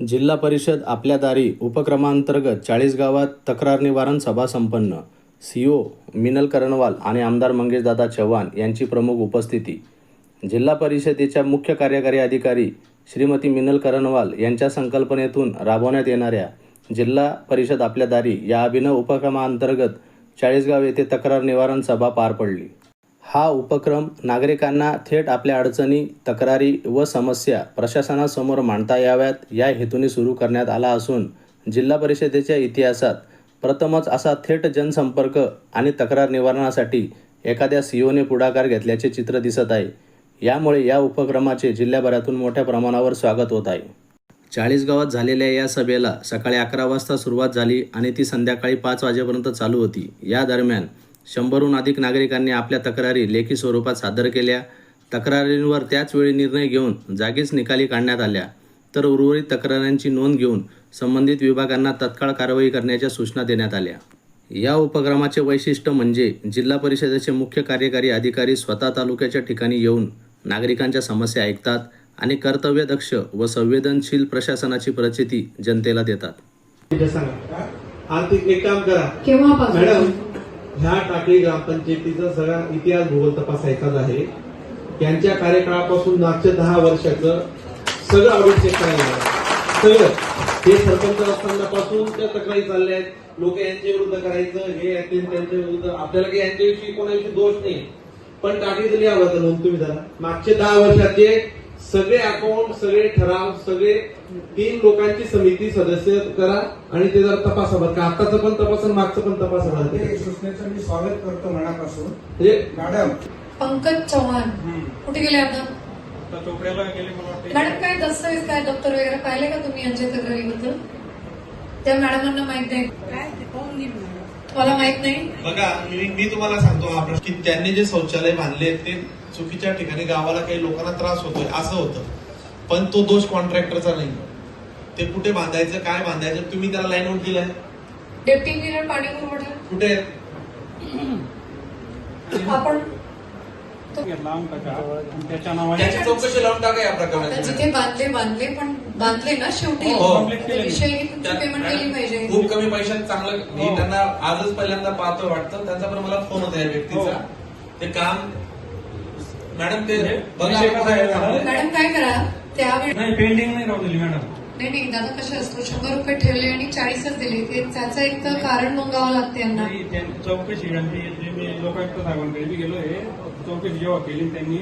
जिल्हा परिषद आपल्या दारी उपक्रमांतर्गत चाळीस गावात तक्रार निवारण सभा संपन्न. सी ओ मिनल करणवाल आणि आमदार मंगेशदादा चव्हाण यांची प्रमुख उपस्थिती. जिल्हा परिषदेच्या मुख्य कार्यकारी अधिकारी श्रीमती मिनल करणवाल यांच्या संकल्पनेतून राबवण्यात येणाऱ्या जिल्हा परिषद आपल्या दारी या अभिनव उपक्रमांतर्गत चाळीसगाव येथे तक्रार निवारण सभा पार पडली. हा उपक्रम नागरिकांना थेट आपल्या अडचणी तक्रारी व समस्या प्रशासनासमोर मांडता याव्यात या हेतूने सुरू करण्यात आला असून जिल्हा परिषदेच्या इतिहासात प्रथमच असा थेट जनसंपर्क आणि तक्रार निवारणासाठी एखाद्या सीओने पुढाकार घेतल्याचे चित्र दिसत आहे. यामुळे या उपक्रमाचे जिल्ह्याभरातून मोठ्या प्रमाणावर स्वागत होत आहे. चाळीस गावात झालेल्या या सभेला सकाळी अकरा वाजता सुरुवात झाली आणि ती संध्याकाळी पाच वाजेपर्यंत चालू होती. या दरम्यान शंभरहून अधिक नागरिकांनी आपल्या तक्रारी लेखी स्वरूपात सादर केल्या. तक्रारींवर त्याच वेळी निर्णय घेऊन जागीच निकाली काढण्यात आल्या. तर उर्वरित तक्रारांची नोंद घेऊन संबंधित विभागांना तत्काळ कारवाई करण्याच्या सूचना देण्यात आल्या. या उपक्रमाचे वैशिष्ट्य म्हणजे जिल्हा परिषदेचे मुख्य कार्यकारी अधिकारी स्वतः तालुक्याच्या ठिकाणी येऊन नागरिकांच्या समस्या ऐकतात आणि कर्तव्यदक्ष व संवेदनशील प्रशासनाची प्रचिती जनतेला देतात. मॅडम ह्या टाकळी ग्रामपंचायतीचा सगळा इतिहास भूगोल तपासायचाच आहे. त्यांच्या कार्यकाळापासून मागच्या दहा वर्षाचं सगळं आवश्यक चेक करायला सगळं. हे सरपंच असतानापासून त्या तक्रारी चालल्या आहेत. लोक यांच्या विरुद्ध करायचं हे त्यांच्या विरुद्ध. आपल्याला काही यांच्याविषयी कोणाविषयी दोष नाही. पण टाकळी तरी आवडतं तर नोंद तुम्ही जरा मागचे दहा वर्षाचे सगळे अकाउंट सगळे ठराव सगळे तीन लोकांची समिती सदस्य करा आणि ते जरा तपासा का आताचं पण तपासा आणि मागचं पण तपासा? सूचनेचं मी स्वागत करतो मनापासून. म्हणजे मॅडम. पंकज चव्हाण कुठे गेले आता? तर चोपड्याला गेले मला वाटते. मॅडम काय दस्तावेज काय दप्तर वगैरे पाहिले का तुम्ही यांच्या तक्रारीबद्दल त्या मॅडमांना माहीत नाही. मला माहीत नाही? बघा मी मी तुम्हाला सांगतो हा प्रश्न की त्यांनी जे शौचालय बांधले ते चुकीच्या ठिकाणी गावाला काही लोकांना त्रास होतोय असं होतं. पण तो दोष कॉन्ट्रॅक्टरचा नाही. ते कुठे बांधायचं काय बांधायचं तुम्ही त्याला लाईन आउट दिलाय डेप्टी इंजिनियर पाणी पुरवठा. कुठे? आपण घेतला आमचा आणि त्याच्या नावाने त्याची चौकशी लावून टाका या आता प्रकरणाची जिथे बांधले बांधले पण बांधले ना शेवटी. हो, हो. त्या विषयी तुमची पेमेंट केली पाहिजे. खूप कमी पैशात चांगलं मी हो. त्यांना आजच पहिल्यांदा पाहतो वाटतं. त्यांचा पण मला फोन होता या व्यक्तीचा. ते काम मॅडम ते बघा विषय कसा आहे, मॅडम? मॅडम काय करा? त्यावेळी नाही पेंडिंग नाही राहू दिली मॅडम. नाही नाही. दादा कसं असतं शंभर रुपये ठेवले आणि चाळीसच दिले. ते त्याचं एक तर कारण नोंदवावं लागते यांना. नाही चौकशी यांची जे मी लोकायुक्त साहेबांकडे बी गेलो आहे चौकशी जेव्हा केली त्यांनी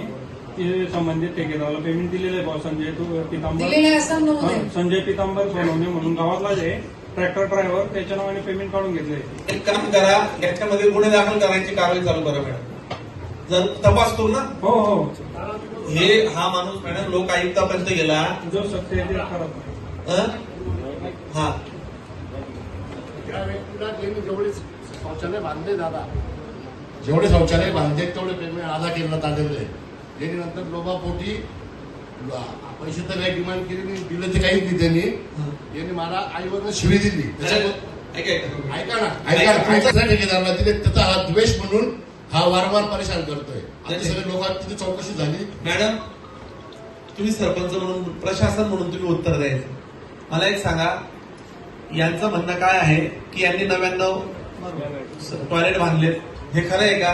ते संबंधित ठेकेदाराला पेमेंट दिलेलं आहे भाऊ संजय तू पितांबर. दिलेले असं नोंद हा, आहे संजय पितांबर सोनवणे म्हणून गावातलाच आहे. ट्रॅक्टर ड्रायव्हर त्याच्या नावाने पेमेंट काढून घेतलंय. एक काम करा याच्यामध्ये गुन्हे दाखल करायची कारवाई चालू करा मॅडम. जर तपास करू ना? हो हो. हे हा माणूस मॅडम लोक आयुक्तापर्यंत गेला. जो सत्य आहे ते नाही. हं? हा शौचालय बांधले दादा. जेवढे शौचालय बांधले तेवढे पेमेंट अदा करण्यात आलेले त्यांनी नंतर लोभापोटी पैसे तर काही डिमांड केली नाही दिलं ते काहीच नाही त्यांनी. त्यांनी मला आईवरनं शिवी दिली. ऐका, ऐका. ऐका ना. ऐका ना. तुमच्या ठेकेदाराला दिले त्याचा हा द्वेष म्हणून हा वारंवार परेशान करतोय. आता सगळे लोकांची तिथे चौकशी झाली. मॅडम तुम्ही सरपंच म्हणून प्रशासन म्हणून तुम्ही उत्तर द्यायचं. मला एक सांगा यांचं म्हणणं काय आहे की यांनी नव्याण्णव टॉयलेट बांधलेत? हे खरं आहे का?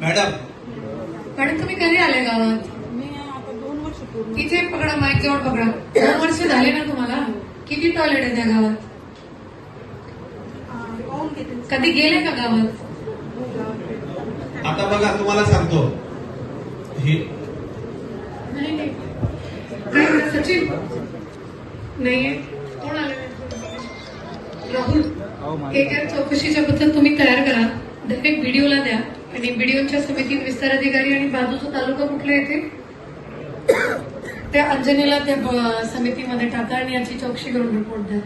मॅडम. मॅडम तुम्ही कधी आले गावात मी आता दोन वर्ष पूर्ण इथे पकडा माईक जवळ पकडा. दोन वर्ष झाले ना तुम्हाला? किती टॉयलेट आहे त्या गावात? कधी गेले का गावात? आता बघा तुम्हाला सांगतो. हे सचिन? नाहीये. कोण आले? राहुल. एक चौकशीच्या बद्दल तुम्ही तयार करा. डायरेक्ट बीडीओला द्या. आणि बीडीओच्या समितीत विस्तार अधिकारी आणि बाजूचा तालुका कुठला येते? त्या अंजनीला त्या ब- समितीमध्ये टाका आणि याची चौकशी करून रिपोर्ट द्या.